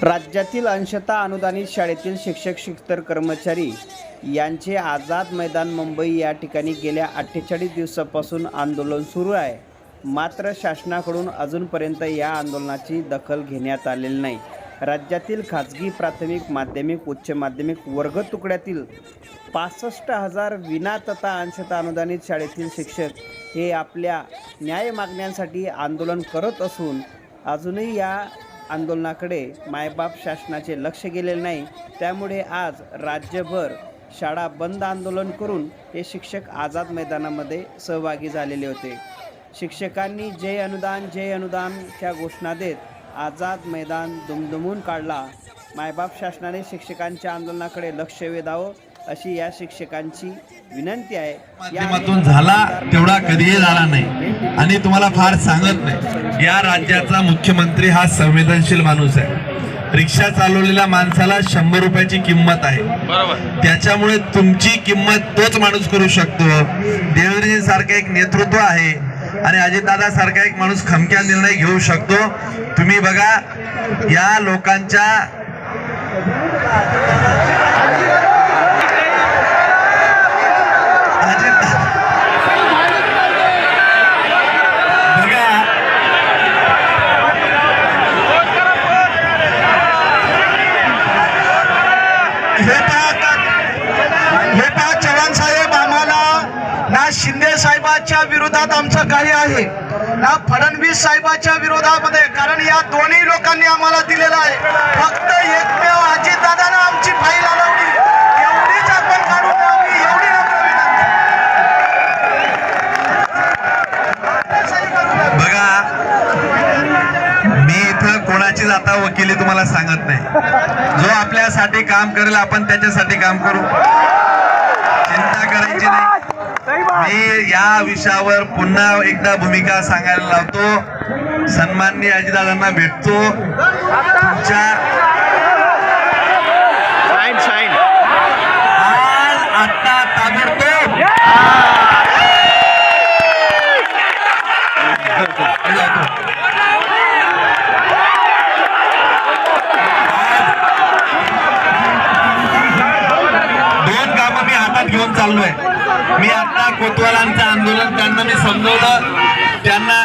राज्यातील अंशतः अनुदानित शाळेतील शिक्षक शिक्षक कर्मचारी यांचे आझाद मैदान मुंबई या ठिकाणी गेल्या अठ्ठेचाळीस दिवसापासून आंदोलन सुरू आहे. मात्र शासनाकडून अजूनपर्यंत या आंदोलनाची दखल घेण्यात आलेली नाही. राज्यातील खाजगी प्राथमिक माध्यमिक उच्च माध्यमिक वर्ग तुकड्यातील पासष्ट हजार विना तथा अंशतः अनुदानित शाळेतील शिक्षक हे आपल्या न्याय मागण्यांसाठी आंदोलन करत असून अजूनही या आंदोलनाकडे मायबाप शासनाचे लक्ष गेलेले नाही. त्यामुळे आज राज्यभर शाळा बंद आंदोलन करून हे शिक्षक आझाद मैदानामध्ये सहभागी झालेले होते. शिक्षकांनी जय अनुदान जय अनुदानच्या घोषणा देत आझाद मैदान दुमदुमून काढला. मायबाप शासनाने शिक्षकांच्या आंदोलनाकडे लक्ष वेधावं अशी या शिक्षकांची विनंती आहे. माध्यमातून झाला तेवढा कधीही झाला नाही. आणि तुम्हाला फार सांगत नाही. या राज्याचा मुख्यमंत्री हा संवेदनशील माणूस आहे. रिक्षा चालवलेल्या माणसाला शंभर रुपयाची किंमत आहे. त्याच्यामुळे तुमची किंमत तोच माणूस करू शकतो. देवेंद्रजी सारखं एक नेतृत्व आहे. आणि अजितदादा सारखा एक माणूस खमक्या निर्णय घेऊ शकतो. तुम्ही बघा या लोकांच्या अजित बघा हे पहा हे पहा चव्हाण साहेब आम्हाला ना शिंदे साहेबाच्या विरोधात आमचं काही आहे. ना फडणवीस साहेबाच्या विरोधामध्ये कारण या दोन्ही लोकांनी आम्हाला दिलेलं आहे. फक्त एकमेव अजितदादानं आमची फाईल अलावली एवढीच आपण काढून द्यावी एवढी बघा मी इथं कोणाचीच आता वकिली तुम्हाला सांगत नाही. जो आपल्यासाठी काम करेल आपण त्याच्यासाठी काम करू. चिंता करायची नाही. मी या विषयावर पुन्हा एकदा भूमिका सांगायला लावतो. सन्माननीय अजितदादांना भेटतो. तुमच्या आज ताबडतोब. दोन कामं मी हातात घेऊन चाललोय. मी आता कोतवालांचं आंदोलन त्यांना मी समजवलं. त्यांना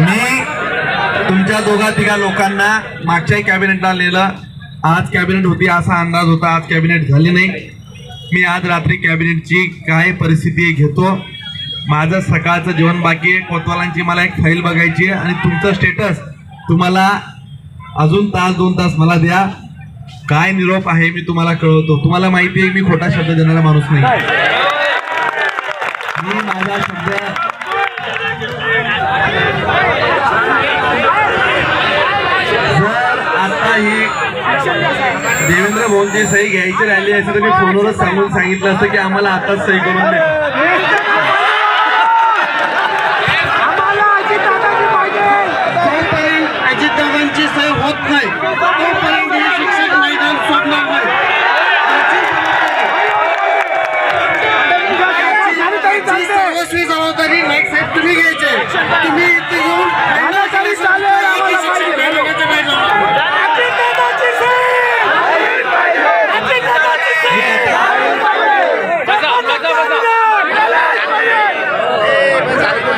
मी तुमच्या दोघा तिघा लोकांना मागच्याही कॅबिनेटला लिहिलं आज कॅबिनेट होती असा अंदाज होता. आज कॅबिनेट झाली नाही. मी आज रात्री कॅबिनेटची काय परिस्थिती घेतो माझं सकाळचं जेवण बाकी आहे. कोतवालांची मला एक फाईल बघायची आहे आणि तुमचं स्टेटस तुम्हाला अजून तास दोन तास मला द्या. काय निरोप आहे मी तुम्हाला कळवतो. तुम्हाला माहिती आहे मी खोटा शब्द देणारा माणूस नाही. जर आता ही देवेंद्र भाऊंची सही घ्यायची राहिली असती तर मी फोनवरच सांगून सांगितलं असतं की आम्हाला आताच सही करून द्या आम्हाला अजितदादांची पाहिजे जोपर्यंत अजितदादांची सही होत नाही तोपर्यंत हे शिक्षक मैदान सोडणार नाही झाली तरी ही चालते. सर्वस्वी जबाबदारी नाईक साहेब तुम्ही घ्यायचे तुम्ही इथे येऊन झालं तरी चालेल, आम्हाला पाहिजे. महिन्याच्या बाहेर जाऊ नका. अजितदादांची सही! अजितदादांची सही!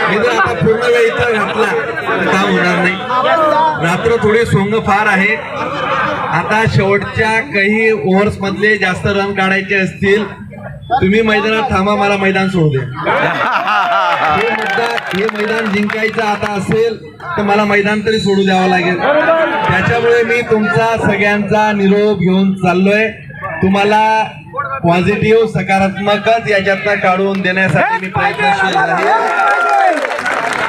मी जर आता पूर्ण वेळ इथं घातला. तर काम होणार नाही. रात्र थोडे सोंग फार आहे. आता शेवटच्या काही ओव्हर्स मधले जास्त रन काढायचे असतील तुम्ही मैदानात थांबा मला मैदान सोडू दे हे हे मैदान जिंकायचं आता असेल तर मला मैदान तरी सोडू द्यावं लागेल. त्याच्यामुळे मी तुमचा सगळ्यांचा निरोप घेऊन चाललोय. तुम्हाला पॉझिटिव्ह सकारात्मकच याच्यातनं काढून देण्यासाठी मी प्रयत्नशील आहे.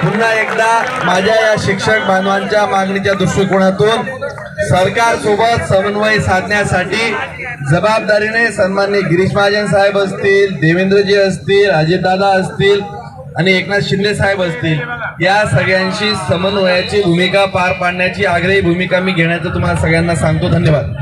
पुन्हा एकदा माझ्या या शिक्षक बांधवांच्या मागणीच्या दृष्टिकोनातून सरकार सोबत समन्वय साधण्यासाठी जबाबदारीने सन्मान्य गिरीश महाजन साहेब असतील देवेंद्रजी असतील अजितदादा असतील आणि एकनाथ शिंदे साहेब असतील या सगळ्यांशी समन्वयाची भूमिका पार पाडण्याची आग्रही भूमिका मी घेण्याचं तुम्हाला सगळ्यांना सांगतो. धन्यवाद.